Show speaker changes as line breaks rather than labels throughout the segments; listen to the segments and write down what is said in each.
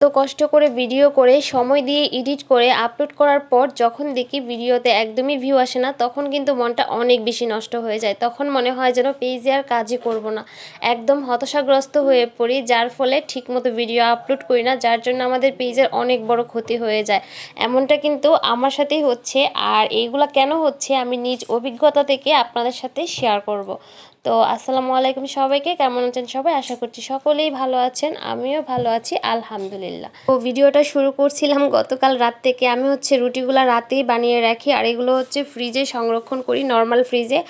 তো কষ্ট করে ভিডিও করে, সময় দিয়ে এডিট করে আপলোড করার পর যখন দেখি ভিডিওতে একদমই ভিউ আসে না, তখন কিন্তু মনটা অনেক বেশি নষ্ট হয়ে যায়। তখন মনে হয় যেন পেজে আর কাজই করব না। একদম হতাশাগ্রস্ত হয়ে পড়ি, যার ফলে ঠিকমতো ভিডিও আপলোড করি না, যার জন্য আমাদের পেজের অনেক বড় ক্ষতি হয়ে যায়। এমনটা কিন্তু আমার সাথেই হচ্ছে, আর এইগুলা কেন হচ্ছে আমি নিজ অভিজ্ঞতা থেকে আপনাদের সাথে শেয়ার করব। তো আসসালামু আলাইকুম সবাইকে, কেমন আছেন সবাই? আশা করছি সকলেই ভালো আছেন, আমিও ভালো আছি, আলহামদুলিল্লাহ। তো ভিডিওটা শুরু করছিলাম গতকাল রাত থেকে। আমি হচ্ছে রুটিগুলো রাতেই বানিয়ে রাখি আর এগুলো হচ্ছে ফ্রিজে সংরক্ষণ করি নর্মাল ফ্রিজে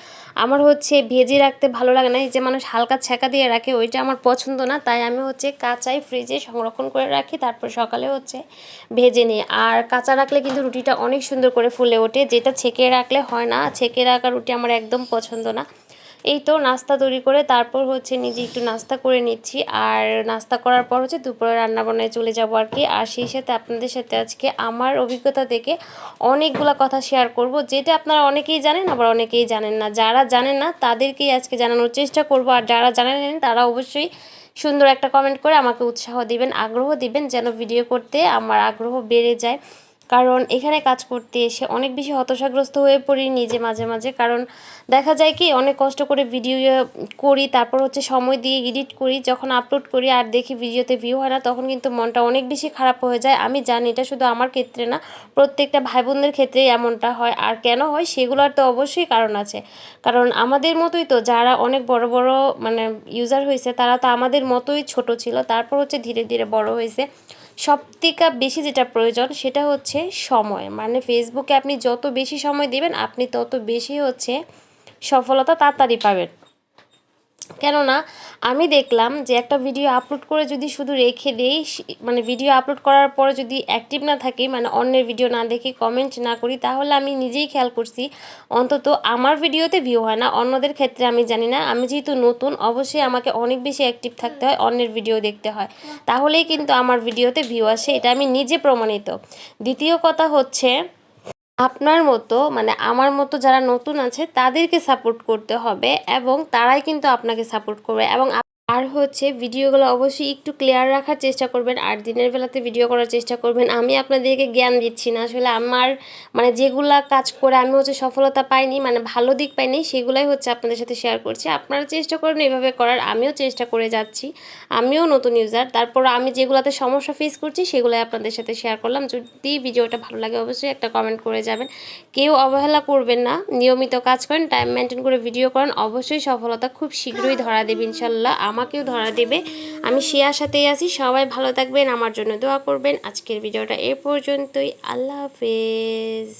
আমার হচ্ছে ভেজে রাখতে ভালো লাগে না, এই যে মানুষ হালকা ছ্যাঁকা দিয়ে রাখে, ওইটা আমার পছন্দ না। তাই আমি হচ্ছে কাঁচাই ফ্রিজে সংরক্ষণ করে রাখি, তারপর সকালে হচ্ছে ভেজে নিই। আর কাঁচা রাখলে কিন্তু রুটিটা অনেক সুন্দর করে ফুলে ওঠে, যেটা ছেঁকে রাখলে হয় না। ছেঁকে রাখা রুটি আমার একদম পছন্দ না। এই তো নাস্তা তৈরি করে তারপর হচ্ছে নিজে একটু নাস্তা করে নিচ্ছি। আর নাস্তা করার পর হচ্ছে দুপুরে রান্নাবান্নায় চলে যাব আর কি। আর সেই সাথে আপনাদের সাথে আজকে আমার অভিজ্ঞতা থেকে অনেকগুলো কথা শেয়ার করব, যেটা আপনারা অনেকেই জানেন, আবার অনেকেই জানেন না। যারা জানেন না, তাদেরকেই আজকে জানানোর চেষ্টা করব। আর যারা জানেন তারা অবশ্যই সুন্দর একটা কমেন্ট করে আমাকে উৎসাহ দিবেন, আগ্রহ দিবেন, যেন ভিডিও করতে আমার আগ্রহ বেড়ে যায়। কারণ এখানে কাজ করতে এসে অনেক বেশি হতাশাগ্রস্ত হয়ে পড়ি নিজে মাঝে মাঝে। কারণ দেখা যায় কি, অনেক কষ্ট করে ভিডিও করি, তারপর হচ্ছে সময় দিয়ে এডিট করি, যখন আপলোড করি আর দেখি ভিডিওতে ভিউ হয় না, তখন কিন্তু মনটা অনেক বেশি খারাপ হয়ে যায়। আমি জানি এটা শুধু আমার ক্ষেত্রে না, প্রত্যেকটা ভাই বোনদের ক্ষেত্রেই এমনটা হয়। আর কেন হয়, সেগুলোর তো অবশ্যই কারণ আছে। কারণ আমাদের মতোই তো, যারা অনেক বড় বড় মানে ইউজার হয়েছে তারা তো আমাদের মতোই ছোট ছিল, তারপর হচ্ছে ধীরে ধীরে বড় হয়েছে সব থেকে বেশি যেটা প্রয়োজন, সেটা হচ্ছে সময়। মানে ফেসবুকে আপনি যত বেশি সময় দিবেন, আপনি তত বেশি হচ্ছে সফলতা তাড়াতাড়ি পাবেন। কেননা আমি দেখলাম যে একটা ভিডিও আপলোড করে যদি শুধু রেখে দেই মানে ভিডিও আপলোড করার পরে যদি অ্যাক্টিভ না থাকি মানে অন্যের ভিডিও না দেখি কমেন্ট না করি, তাহলে আমি নিজেই খেয়াল করছি, অন্তত আমার ভিডিওতে ভিউ হয় না, অন্যদের ক্ষেত্রে আমি জানি না। আমি যেহেতু নতুন, অবশ্যই আমাকে অনেক বেশি অ্যাক্টিভ থাকতে হয়, অন্যের ভিডিও দেখতে হয়। তাহলেই কিন্তু আমার ভিডিওতে ভিউ আসে, এটা আমি নিজে প্রমাণিত। দ্বিতীয় কথা হচ্ছে আপনার মতো মানে আমার মতো যারা নতুন আছে, তাদেরকে সাপোর্ট করতে হবে এবং তারাই কিন্তু আপনাকে সাপোর্ট করবে এবং আর হচ্ছে ভিডিওগুলো অবশ্যই একটু ক্লিয়ার রাখার চেষ্টা করবেন আর দিনের বেলাতে ভিডিও করার চেষ্টা করবেন। আমি আপনাদেরকে জ্ঞান দিচ্ছি না, আসলে আমার মানে যেগুলা কাজ করে আমি হচ্ছে সফলতা পাইনি মানে ভালো দিক পাইনি, সেগুলাই হচ্ছে আপনাদের সাথে শেয়ার করছি। আপনারা চেষ্টা করুন এভাবে করার, আমিও চেষ্টা করে যাচ্ছি। আমিও নতুন ইউজার তারপর আমি যেগুলোতে সমস্যা ফেস করছি, সেগুলোই আপনাদের সাথে শেয়ার করলাম। যদি ভিডিওটা ভালো লাগে অবশ্যই একটা কমেন্ট করে যাবেন। কেউ অবহেলা করবেন না, নিয়মিত কাজ করেন টাইম মেনটেন করে ভিডিও করেন, অবশ্যই সফলতা খুব শীঘ্রই ধরা দেবে ইনশাল্লাহ। আমাকেও ধরা দেবে। আমি সে আশাতেই আছি। সবাই ভালো থাকবেন, আমার জন্য দোয়া করবেন। আজকের ভিডিওটা এ পর্যন্তই। আল্লাহ হাফেজ।